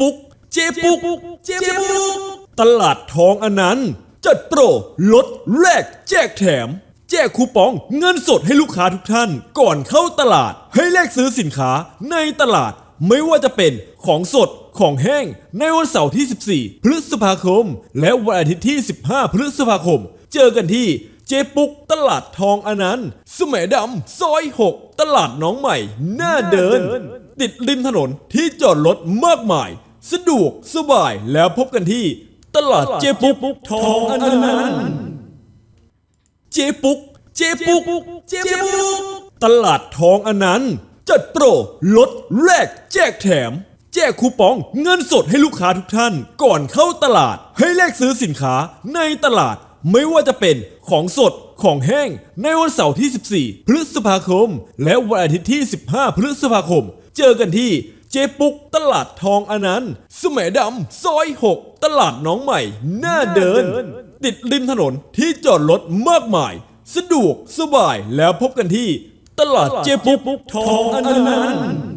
ปุกเจปุกเจปุกตลาดทองอนันต์จัดโปรลดแลกแจกแถม แจกคูปองเงินสดให้ลูกค้าทุกท่าน ก่อนเข้าตลาด ให้แลกซื้อสินค้าในตลาด ไม่ว่าจะเป็นของสดของแห้งในวันเสาร์ที่ 14 พฤษภาคม และวันอาทิตย์ที่ 15 พฤษภาคม เจอกันที่เจปุกตลาดทองอนันต์สมัยดำซอย 6 ตลาดน้องใหม่หน้าเดิน ติดริมถนนที่จอดรถมากมาย สะดวกสบายแล้วพบกันที่ ตลาดเจปุ๊กทองอนันต์เจปุ๊กเจปุ๊กเจปุ๊กตลาดทองอนันต์จัดโปรลดแลกแจกแถม แจกคูปองเงินสดให้ลูกค้าทุกท่าน ก่อนเข้าตลาดให้แลกซื้อสินค้าในตลาดไม่ว่าจะเป็นของสดของแห้งในวันเสาร์ที่ 14 พฤษภาคม และวันอาทิตย์ที่ 15 พฤษภาคม เจอกันที่เจปุกตลาดทองอนันต์สมัยดำซอย 6 ตลาดน้องใหม่ หน้าเดิน ติดริมถนนที่จอดรถมากมาย สะดวกสบายแล้วพบกันที่ ตลาดเจปุกทองอนันต์